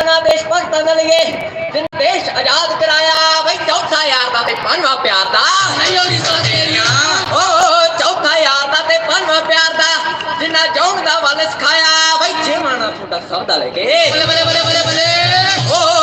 ਜਵਾਨਾਂ ਦੇਸ਼ ਭਗਤਾਂ ਦੇ ਲਈ ਜਿਨ ਦੇਸ਼ ਆਜ਼ਾਦ ਕਰਾਇਆ ਬਈ ਚੌਥਾ ਯਾਰ ਦਾ ਤੇ ਪੰਜਵਾਂ ਪਿਆਰ ਦਾ। ਨਹੀਂ ਹੋਣੀ ਤੇਰੀਆਂ ਓ ਚੌਥਾ ਯਾਰ ਦਾ ਤੇ ਪੰਜਵਾਂ ਪਿਆਰ ਦਾ। ਜਿੰਨਾ ਜੌਣ ਦਾ ਵੱਲ ਸਿਖਾਇਆ ਬਈ ਛੇਵਾਂ ਨਾ ਤੁਹਾਡਾ ਸਭ ਦਾ ਲੈ ਕੇ। ਬਲੇ ਬਲੇ ਬਲੇ ਬਲੇ। ਓ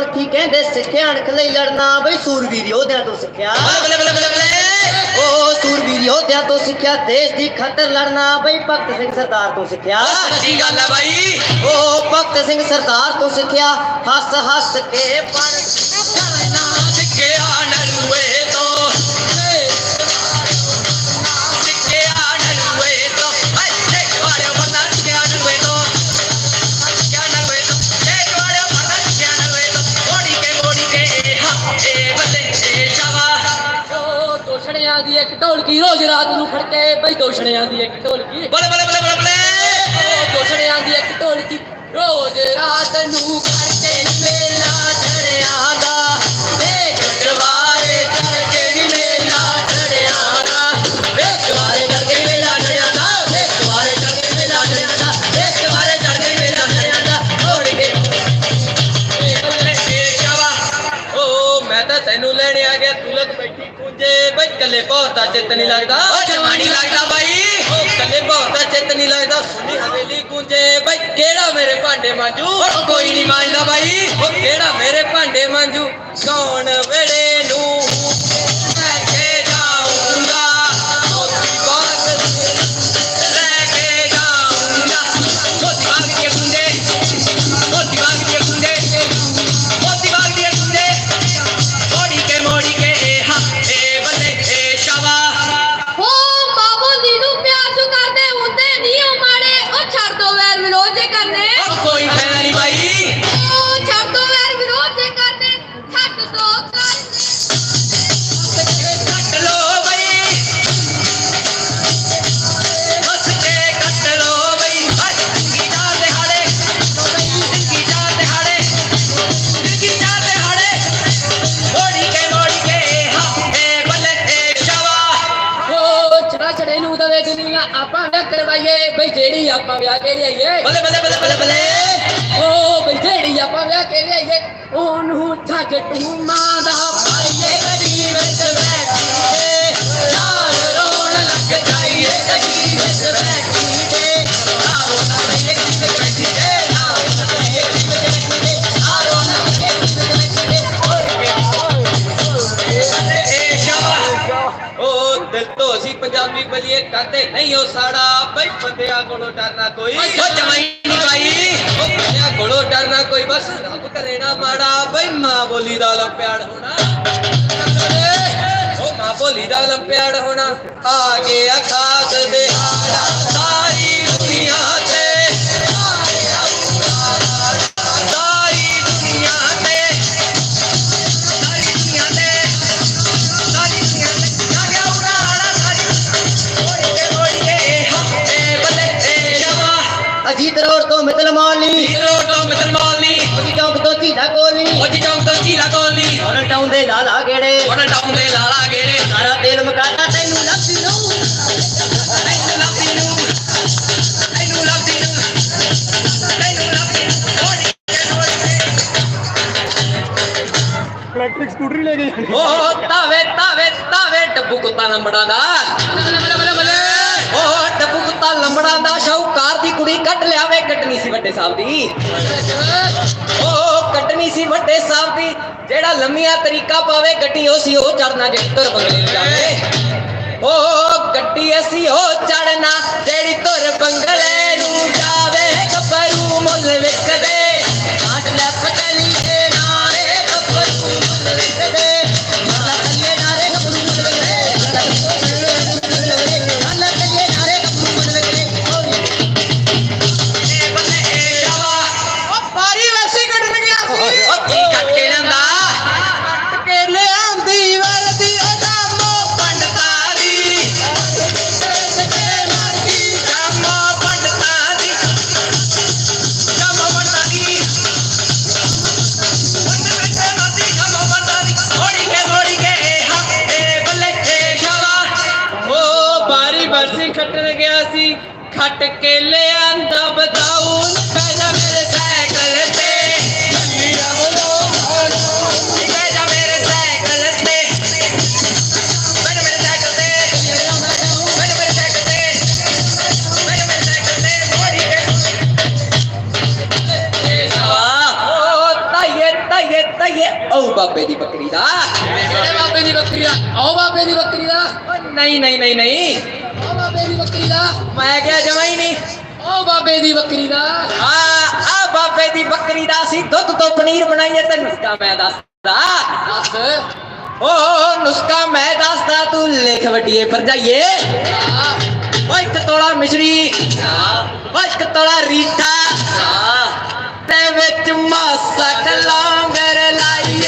ਅਣਖੀ ਕਹਿੰਦੇ ਸਿੱਖਿਆ ਅਣਖ ਲਈ ਲੜਨਾ। ਬਈ ਸੂਰਵੀਰ ਯੋਧਿਆਂ ਤੋਂ ਸਿੱਖਿਆ। ਬਲੇ ਬਲੇ ਬਲੇ ਬਲੇ ਉਹ ਸੂਰਵੀਰ ਯੋਧਿਆਂ ਤੋਂ ਸਿੱਖਿਆ ਦੇਸ਼ ਦੀ ਖਾਤਰ ਲੜਨਾ। ਬਈ ਭਗਤ ਸਿੰਘ ਸਰਦਾਰ ਤੋਂ ਸਿੱਖਿਆ। ਸੱਚੀ ਗੱਲ ਹੈ ਬਾਈ? ਉਹ ਭਗਤ ਸਿੰਘ ਸਰਦਾਰ ਤੋਂ ਸਿੱਖਿਆ। ਹੱਸ ਹੱਸ ਕੇ ਪਰ ਨਾ ਇੱਕ ਢੋਲਕੀ ਰੋਜ਼ ਰਾਤ ਨੂੰ ਫੜ ਕੇ ਬਈ ਦੋਸ਼ਣਿਆਂ ਦੀ ਇੱਕ ਢੋਲਕੀ। ਬਲੇ ਬਲੇ ਬਲੇ ਬਲੇ ਬਲੇ। ਉਹ ਦੋਸ਼ਣਿਆਂ ਦੀ ਇੱਕ ਢੋਲਕੀ ਰੋਜ਼ ਰਾਤ ਨੂੰ ਕਰਕੇ ਮੇਲਾ ਚੜਿਆ ਕੱਲੇ ਬਹੁਤ ਦਾ ਚਿੱਤ ਨਹੀਂ ਲੱਗਦਾ ਓ ਜਵਾਨੀ ਲੱਗਦਾ ਬਾਈ ਓ ਕੱਲੇ ਬਹੁਤ ਦਾ ਚਿੱਤ ਨਹੀਂ ਲੱਗਦਾ ਸੁਣੀ ਹਵੇਲੀ ਕੁੰਜੇ ਬਈ ਕਿਹੜਾ ਮੇਰੇ ਭਾਂਡੇ ਮਾਂਜੂ ਓ ਕੋਈ ਨਹੀਂ ਮਾਂਜਦਾ ਬਾਈ ਓ ਕਿਹੜਾ ਮੇਰੇ ਭਾਂਡੇ ਮਾਂਜੂ ਕੌਣ ਵੇੜੇ ਕਰਵਾਈਏ ਬਈ ਜਿਹੜੀ ਆਪਾਂ ਵਿਆਹ ਕੇ ਲਿਆਈਏ ਬੱਲੇ ਬੱਲੇ ਬੱਲੇ ਬੱਲੇ ਬੱਲੇ ਉਹ ਬਈ ਜਿਹੜੀ ਆਪਾਂ ਵਿਆਹ ਕੇ ਲਿਆਈਏ ਉਹਨੂੰ ਛੱਡ ਤੂੰ ਮਾਂ ਦਾ ਕਰਦੇ ਨਹੀਂ ਉਹ ਸਾੜਾ। ਬਈ ਬੰਦਿਆਂ ਕੋਲੋਂ ਡਰਨਾ ਕੋਈ ਉਹ ਜਮਾਈ ਨਹੀਂ। ਬਾਈ ਉਹ ਬੰਦਿਆਂ ਕੋਲੋਂ ਡਰਨਾ ਕੋਈ ਬਸ। ਰੱਬ ਕਰੇ ਨਾ ਮਾੜਾ। ਬਈ ਮਾਂ ਬੋਲੀ ਦਾ ਲੰਪਿਆੜ ਹੋਣਾ। ਉਹ ਮਾਂ ਬੋਲੀ ਦਾ ਲੰਪਿਆੜ ਹੋਣਾ। ਆ ਗਿਆ ਖਾਸ ਦਿਹਾੜਾ रोड तो मिसल मौली। बीत रोड तो मिसल मौली। ओजी चौक तो सीधा कोली। ओजी चौक तो सीधा कोली। मॉडल टाउन दे लाला गेड़े। मॉडल टाउन दे लाला गेड़े। सारा तेल मकाता तैनू लपी नू। तैनू लपी नू। तैनू लपी नू। तैनू लपी नू। इलेक्ट्रिक स्कूटरी ले गई ओ तावे तावे तावे डब्बू कुत्ता लंबड़ा दा बले बले बले बले ओ डब्बू कुत्ता लंबड़ा दा ਦੀ ਕੁੜੀ ਕੱਢ ਲਿਆਵੇ ਕੱਟਣੀ ਸੀ ਵੱਡੇ ਸਾਹਿਬ ਦੀ। ਉਹ ਕੱਟਣੀ ਸੀ ਵੱਡੇ ਸਾਹਿਬ ਦੀ, ਜਿਹੜਾ ਲੰਮੀਆਂ ਤਰੀਕਾ ਪਾਵੇ, ਗੱਡੀ ਉਹ ਸੀ, ਉਹ ਚੜਨਾ ਜਿਹੜੀ ਤੁਰ ਬੰਗਲੇ ਜਾਵੇ। ਉਹ ਗੱਡੀ ਅਸੀਂ ਉਹ ਚੜਨਾ ਜਿਹੜੀ ਤੁਰ ਬੰਗਲੇ ਨੂੰ ਜਾਵੇ। ਗੱਭਰੂ ਮੁੱਲ ਵਿਕਦੇ ਸਾਈਕਲ ਤੇ ਮੋਰੀ ਕੇ ਓ ਤਾਈਏ ਤਾਈਏ ਤਾਈਏ ਓ ਬਾਬੇ ਦੀ ਬੱਕਰੀ ਦਾ ਕਿਹੜੇ ਬਾਬੇ ਦੀ ਬੱਕਰੀ ਦਾ ਆਓ ਬਾਬੇ ਦੀ ਬੱਕਰੀ ਦਾ ਓ ਨਹੀਂ ਨਹੀਂ ਨਹੀਂ ਨਹੀਂ ਆਓ ਬਾਬੇ ਦੀ ਬੱਕਰੀ ਦਾ ਮੈਂ ਕਿਹਾ ਜਮਾ ਹੀ ਨਹੀਂ। ਆਓ ਬਾਬੇ ਦੀ ਬੱਕਰੀ ਦਾ। ਆ ਆ ਬਾਬੇ ਦੀ ਬੱਕਰੀ ਦਾ ਸੀ। ਦੁੱਧ ਤੋਂ ਪਨੀਰ ਬਣਾਈਏ ਤੇ ਨੁਸਖਾ ਮੈਂ ਦੱਸਦਾ। ਦੱਸ। ਓ ਨੁਸਖਾ ਮੈਂ ਦੱਸਦਾ। ਤੂੰ ਲਿਖ ਵੱਡੀਏ ਪਰ ਜਾਈਏ। ਆ, ਓ ਇੱਕ ਤੋਲਾ ਮਿਸ਼ਰੀ। ਓ ਇੱਕ ਤੋਲਾ ਰੀਠਾ। ਤੇ ਵਿੱਚ ਮਾਸਾ ਕਲਾਂਗਰ ਲਾਈਏ